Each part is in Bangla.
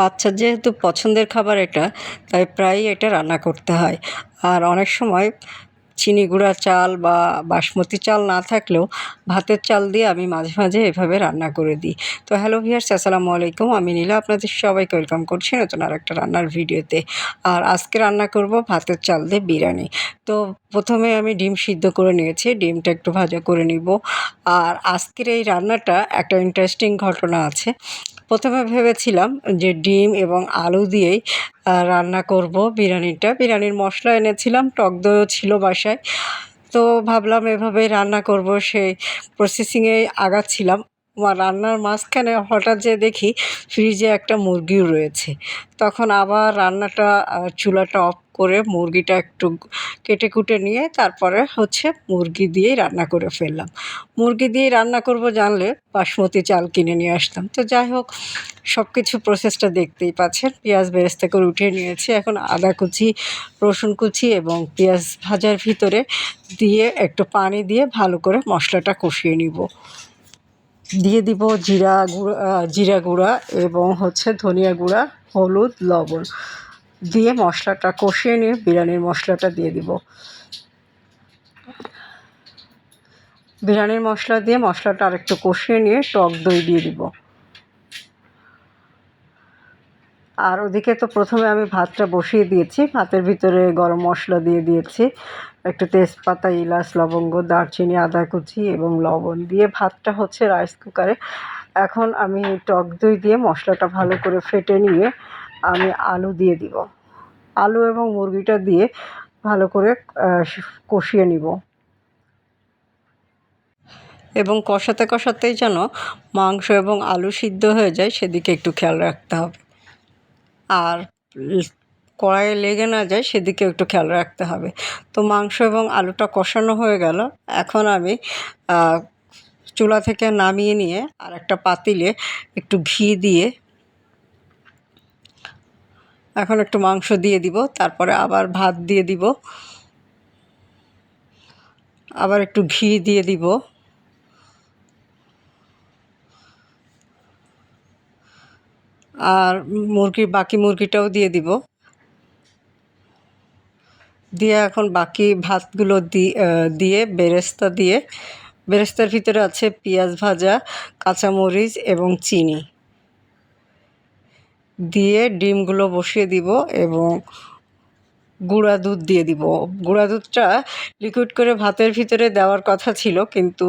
বাচ্চার যেহেতু পছন্দের খাবার এটা, তাই প্রায়ই এটা রান্না করতে হয়। আর অনেক সময় চিনি গুঁড়া চাল বা বাসমতি চাল না থাকলেও ভাতের চাল দিয়ে আমি মাঝে মাঝে এভাবে রান্না করে দিই। তো হ্যালো ভিয়ার্স আসসালামু আলাইকুম। আমি নীলা, আপনাদের সবাইকে ওয়েলকাম করছি নতুন আর একটা রান্নার ভিডিওতে। আর আজকে রান্না করব ভাতের চাল দিয়ে বিরিয়ানি। তো প্রথমে আমি ডিম সিদ্ধ করে নিয়েছি, ডিমটা একটু ভাজা করে নিব। আর আজকের এই রান্নাটা একটা ইন্টারেস্টিং ঘটনা আছে। প্রথমে ভেবেছিলাম যে ডিম এবং আলু দিয়েই রান্না করব বিরিয়ানিটা। বিরিয়ানির মশলা এনেছিলাম, টক দইও ছিল বাসায়। তো ভাবলাম এভাবে রান্না করব, সেই প্রসেসিংয়ে আগাচ্ছিলাম। রান্নার মাঝখানে হঠাৎ যে দেখি ফ্রিজে একটা মুরগিও রয়েছে। তখন আবার রান্নাটা চুলাটা অফ করে মুরগিটা একটু কেটে কুটে নিয়ে তারপরে হচ্ছে মুরগি দিয়েই রান্না করে ফেললাম। মুরগি দিয়েই রান্না করব জানলে বাসমতি চাল কিনে নিয়ে আসতাম। তো যাই হোক সব কিছু প্রসেসটা দেখতেই পাচ্ছেন। পেঁয়াজ বেরেস্তা করে উঠিয়ে নিয়েছি। এখন আদা কুচি, রসুন কুচি এবং পেঁয়াজ ভাজার ভিতরে দিয়ে একটু পানি দিয়ে ভালো করে মশলাটা কষিয়ে নিব। দিয়ে দিব জিরা গুঁড়া জিরা গুঁড়া এবং হচ্ছে ধনিয়া গুঁড়া, হলুদ, লবণ। দিয়ে মশলাটা কষিয়ে নিয়ে বিরিয়ানির মশলাটা দিয়ে দিব। বিরিয়ানির মশলা দিয়ে মশলাটা আরেকটু কষিয়ে নিয়ে টক দই দিয়ে দিব। আর ওদিকে তো প্রথমে আমি ভাতটা বসিয়ে দিয়েছি। ভাতের ভিতরে গরম মশলা দিয়ে দিয়েছি। একটু তেজপাতা, ইলাচ, লবঙ্গ, দারচিনি, আদা কুচি এবং লবণ দিয়ে ভাতটা হচ্ছে রাইস কুকারে। এখন আমি টক দই দিয়ে মশলাটা ভালো করে ফেটে নিয়ে আমি আলু দিয়ে দিব। আলু এবং মুরগিটা দিয়ে ভালো করে কষিয়ে নিব। এবং কষাতে কষাতেই যেন মাংস এবং আলু সিদ্ধ হয়ে যায়, সেদিকে একটু খেয়াল রাখতে হবে। আর কড়াইয়ে লেগে না যায় সেদিকে একটু খেয়াল রাখতে হবে। তো মাংস এবং আলুটা কষানো হয়ে গেল। এখন আমি চুলা থেকে নামিয়ে নিয়ে আর একটা পাতিলে একটু ঘি দিয়ে এখন একটু মাংস দিয়ে দিব। তারপরে আবার ভাত দিয়ে দিব। আবার একটু ঘি দিয়ে দিব। আর মুরগি, বাকি মুরগিটাও দিয়ে দিব। দিয়ে এখন বাকি ভাতগুলো দিয়ে, বেরেস্তা দিয়ে, বেরেস্তার ভিতরে আছে পেঁয়াজ ভাজা, কাঁচামরিচ এবং চিনি। দিয়ে ডিমগুলো বসিয়ে দিব এবং গুঁড়া দুধ দিয়ে দিব। গুঁড়া দুধটা লিকুইড করে ভাতের ভিতরে দেওয়ার কথা ছিল, কিন্তু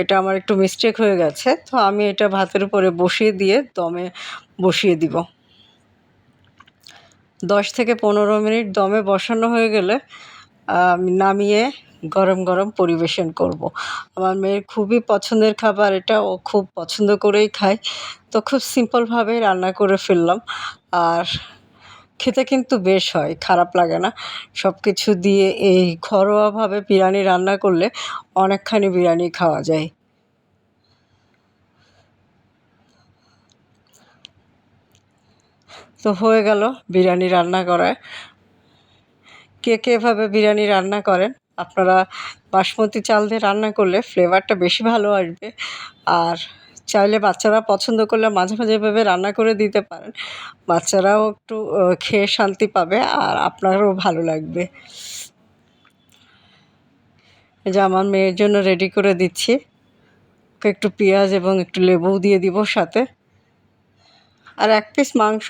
এটা আমার একটু মিস্টেক হয়ে গেছে। তো আমি এটা ভাতের উপরে বসিয়ে দিয়ে দমে বসিয়ে দিব। দশ থেকে পনেরো মিনিট দমে বসানো হয়ে গেলে নামিয়ে গরম গরম পরিবেশন করব। আমার মেয়ের খুবই পছন্দের খাবার, এটা ও খুব পছন্দ করেই খায়। তো খুব সিম্পলভাবে রান্না করে ফেললাম। আর খেতে কিন্তু বেশ হয়, খারাপ লাগে না। সব কিছু দিয়ে এই ঘরোয়াভাবে বিরিয়ানি রান্না করলে অনেকখানি বিরিয়ানি খাওয়া যায়। তো হয়ে গেল বিরিয়ানি রান্না করা কে কে এভাবে বিরিয়ানি রান্না করেন? আপনারা বাসমতি চাল দিয়ে রান্না করলে ফ্লেভারটা বেশি ভালো আসবে। আর চাইলে বাচ্চারা পছন্দ করলে মাঝে মাঝে এভাবে রান্না করে দিতে পারেন। বাচ্চারাও একটু খেয়ে শান্তি পাবে আর আপনারও ভালো লাগবে। এই যে আমার মেয়ের জন্য রেডি করে দিচ্ছি। ওকে একটু পেঁয়াজ এবং একটু লেবুও দিয়ে দিব সাথে। আর এক পিস মাংস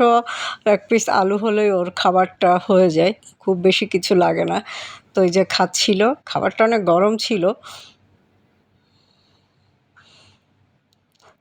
এক পিস আলু হলেই ওর খাবারটা হয়ে যায়। খুব বেশি কিছু লাগে না। তো এই যে খাচ্ছিল, খাবারটা অনেক গরম ছিল।